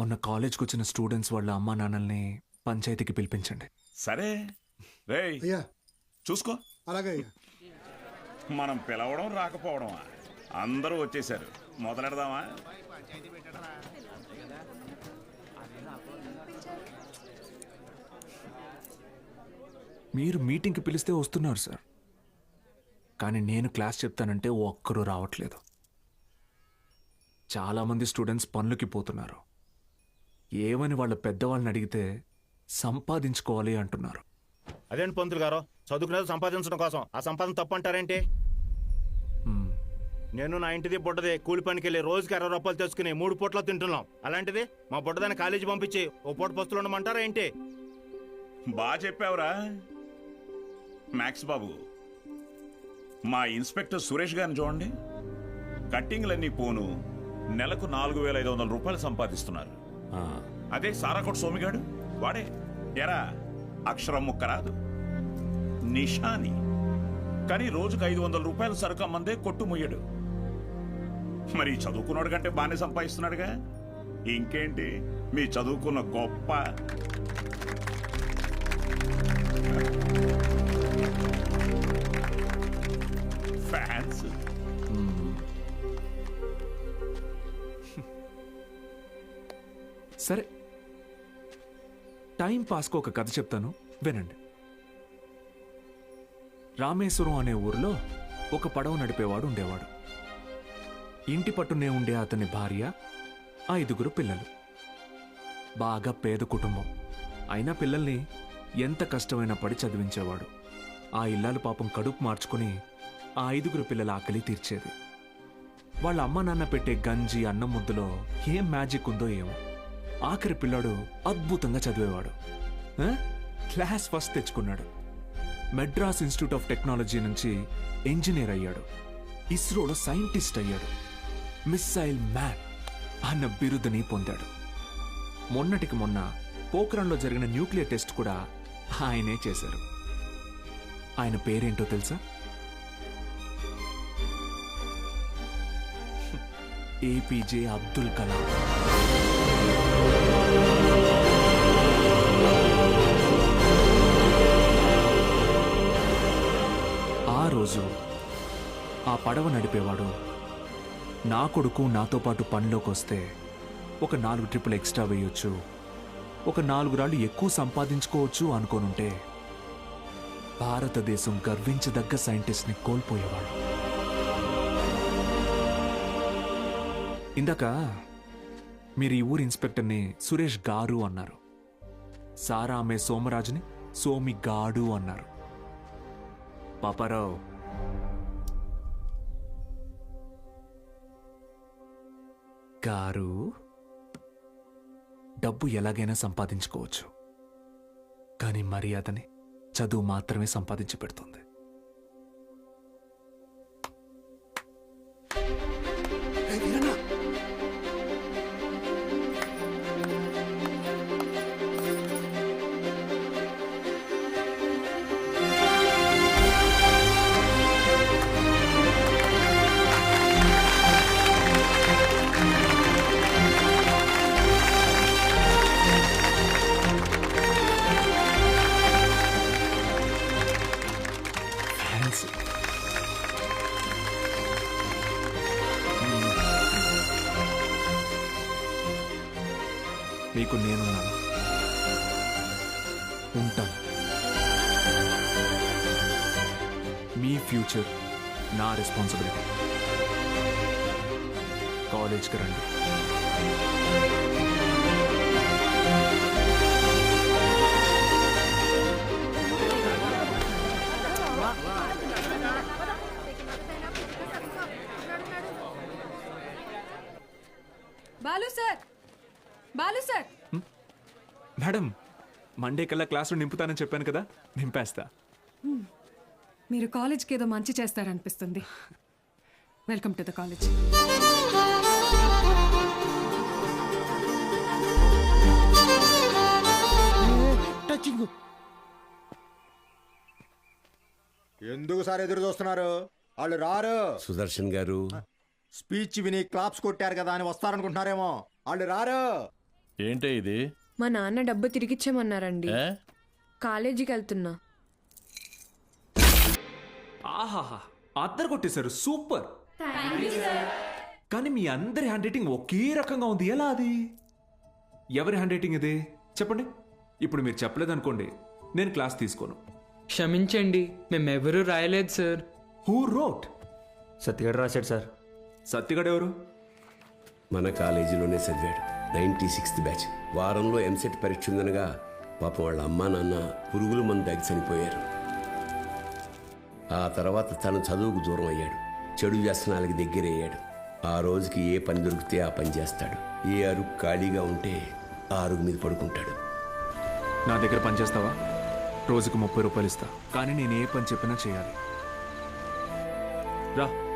మొన్న కాలేజ్కి వచ్చిన స్టూడెంట్స్ వాళ్ళ అమ్మా నాన్నల్ని పంచాయతీకి పిలిపించండి. సరే. రేయ్ అయ్యా. చూసుకో. అలాగే మనం పిలవడం రాకపోవడమా? అందరూ వచ్చేసారు. మొదలెడదామా? మీరు మీటింగ్కి పిలిస్తే వస్తున్నారు సార్. కానీ నేను క్లాస్ చెప్తానంటే ఒక్కరూ రావట్లేదు. చాలామంది స్టూడెంట్స్ పనులకి పోతున్నారు. ఏమని వాళ్ళ పెద్దవాళ్ళని అడిగితే సంపాదించుకోవాలి అంటున్నారు. అదేంటి పంతులు గారు? చదువుకునేది సంపాదించడం కోసం. ఆ సంపాదన తప్పు అంటారేంటి. నేను నా ఇంటిది బుడ్డది కూలి పనికి వెళ్ళి రోజుకి అరవై రూపాయలు తెచ్చుకుని మూడు పూట్ల తింటున్నాం. అలాంటిది మా బుడ్డదాన్ని కాలేజీ పంపించి ఓ పూట పస్తులు ఉండమంటారా ఏంటి? బా చెప్పావురా. మ్యాక్స్ బాబు మా ఇన్స్పెక్టర్ సురేష్ గారిని చూడండి. కట్టింగ్లన్నీ పోను. నెలకు నాలుగు వేల ఐదు వందల రూపాయలు సంపాదిస్తున్నారు. అదే సారాకోట్ సోమిగాడు వాడే. ఎరా అక్షరం ముక్క రాదు. నిషాని. కానీ రోజుకు ఐదు వందల రూపాయలు సరుకు అమ్మందే కొట్టుముయ్యడు. మరి చదువుకున్నాడు కంటే బాగానే సంపాదిస్తున్నాడుగా? ఇంకేంటి? మీ చదువుకున్న గొప్ప. ఫ్యాన్స్. సరే. టైం పాస్కు ఒక కథ చెప్తాను. వినండి. రామేశ్వరం అనే ఊరిలో ఒక పడవ నడిపేవాడు ఉండేవాడు. ఇంటి పట్టునే ఉండే అతని భార్య ఐదుగురు పిల్లలు. బాగా పేద కుటుంబం. అయినా పిల్లల్ని ఎంత కష్టమైనా పడి చదివించేవాడు. ఆ ఇల్లాలు పాపం కడుపు మార్చుకుని ఆ ఐదుగురు పిల్లల ఆకలి తీర్చేది. వాళ్ళ అమ్మ నాన్న పెట్టే గంజి అన్నం ముద్దలో ఏం మ్యాజిక్ ఉందో ఏమో. ఆఖరి పిల్లాడు అద్భుతంగా చదివేవాడు. క్లాస్ ఫస్ట్ తెచ్చుకున్నాడు. మెడ్రాస్ ఇన్స్టిట్యూట్ ఆఫ్ టెక్నాలజీ నుంచి ఇంజనీర్ అయ్యాడు. ఇస్రోలో సైంటిస్ట్ అయ్యాడు. మిస్సైల్ మ్యాన్ అన్న బిరుదుని పొందాడు. మొన్నటికి మొన్న పోఖ్రాన్లో జరిగిన న్యూక్లియర్ టెస్ట్ కూడా ఆయనే చేశారు. ఆయన పేరేంటో తెలుసా? ఏపీజే అబ్దుల్ కలాం. ఆ రోజు ఆ పడవ నడిపేవాడు నా కొడుకు నాతో పాటు పనిలోకి వస్తే ఒక నాలుగు ట్రిప్పులు ఎక్స్ట్రా వేయొచ్చు ఒక నాలుగు రాళ్ళు ఎక్కువ సంపాదించుకోవచ్చు అనుకోనుంటే భారతదేశం గర్వించదగ్గ సైంటిస్ట్ని కోల్పోయేవాడు. ఇందాక మీరు ఈ ఊరి ఇన్స్పెక్టర్ని సురేష్ గారు అన్నారు. సారా ఆమె సోమరాజుని సోమి గాడు అన్నారు. పాపారావు. గారు డబ్బు ఎలాగైనా సంపాదించుకోవచ్చు. కానీ మర్యాదని చదువు మాత్రమే సంపాదించి పెడుతుంది. ఉంటాను మీ ఫ్యూచర్ నా రెస్పాన్సిబిలిటీ. కాలేజ్కి రండి. Balu sir! Balu sir! Madam Monday కల్లా క్లాసులు నింపుతానని చెప్పాను కదా నింపేస్తా. మీరు కాలేజ్కి ఏదో మంచి చేస్తారనిపిస్తుంది. Welcome to the college touching. ఎందుకు సార్ ఎదురు చూస్తున్నారు? వాళ్ళు రారు. సుదర్శన్ గారు. స్పీచ్ విని క్లాప్స్ కొట్టారు కదా అని వస్తారనుకుంటున్నారేమో. వాళ్ళు రారు. ఏంటే ఇది? మా నాన్న డబ్బు తిరిగిచ్చేమన్నారండి ఏ? కాలేజీకి వెళ్తున్నా ఆహాహా అద్దరు కొట్టేశారు. సూపర్. కానీ మీ అందరి హ్యాండ్ రైటింగ్ ఒకే రకంగా ఉంది. ఎలా అది? ఎవరి హ్యాండ్ రైటింగ్ ఇది? చెప్పండి. ఇప్పుడు మీరు చెప్పలేదనుకోండి నేను క్లాస్ తీసుకోను. క్షమించండి మేమెవరూ రాయలేదు సార్ హూ రోట్ సత్యగాడు రాశాడు సార్ సత్తిగడ్ ఎవరు? మన కాలేజీలోనే చదివాడు. Ninety sixth batch. వారంలో ఎంసెట్ పరీక్ష ఉందనగా పాపం వాళ్ళ అమ్మా నాన్న పురుగుల మందు దగ్గర చనిపోయారు. ఆ తర్వాత తను చదువుకు దూరం అయ్యాడు. చెడు వ్యసనాలకి దగ్గరయ్యాడు. ఆ రోజుకి ఏ పని దొరికితే ఆ పని చేస్తాడు. ఏ అరుగు ఖాళీగా ఉంటే ఆ అరుగు మీద పడుకుంటాడు. నా దగ్గర పని చేస్తావా? రోజుకు ముప్పై రూపాయలు ఇస్తా. కానీ నేను ఏ పని చెప్పినా చేయాలి. రా.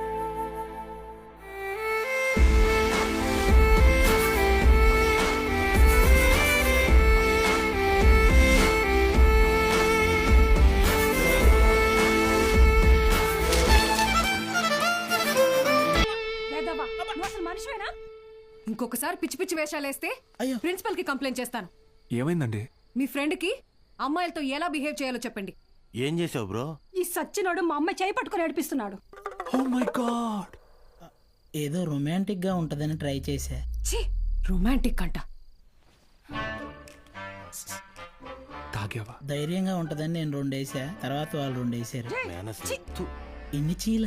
ఇంకొకసారి పిచ్చి పిచ్చి వేషాలు వేస్తే ప్రిన్సిపల్కి కంప్లైంట్ చేస్తాను. ఏమైందండి? మీ ఫ్రెండ్కి అమ్మాయిలతో ఎలా బిహేవ్ చేయాలో చెప్పండి. ఏం చేసావు బ్రో? ఈ సచ్చినోడు మా అమ్మాయి చేయి పట్టుకుని నడిపిస్తున్నాడు ఓ మై గాడ్! ఏదో రొమాంటిక్గా ఉంటదని ట్రై చేశా. ఛీ రొమాంటిక్ అంట. తాగావా? ధైర్యంగా ఉంటదని నేను రెండు వేసా తర్వాత వాళ్ళు రెండు వేసారు ఇన్ని చీల?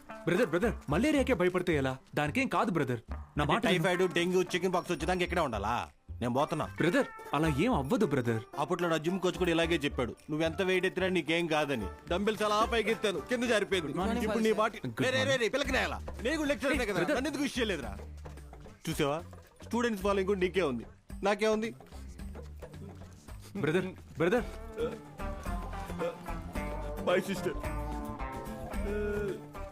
బ్రదర్ బ్రదర్ మలేరియాకే భయపడితే ఎలా? దానికేం కాదు బ్రదర్. నా మాట. టైఫాయిడ్ డెంగ్యూ చికెన్ పాక్స్ వచ్చేదానికి ఇక్కడే ఉండాలా? నేను పోతున్నా. బ్రదర్ అలా ఏం అవ్వదు బ్రదర్. అప్పట్లో నా జిమ్ కోచ్ కూడా ఇలాగే చెప్పాడు. నువ్వు ఎంత వెయిట్ ఎత్తినా నీకేం కాదని. డంబిల్ చాలా పైకి ఎత్తాను కింద జారిపోయింది. ఇప్పుడు నీ బాటి నేను లెక్చర్ కదా. నన్ను ఎందుకు విషయం లేదురా చూసావా? స్టూడెంట్స్ ఫాలోయింగ్ కూడా నీకే ఉంది. నాకే ఉంది. Brother brother. My sister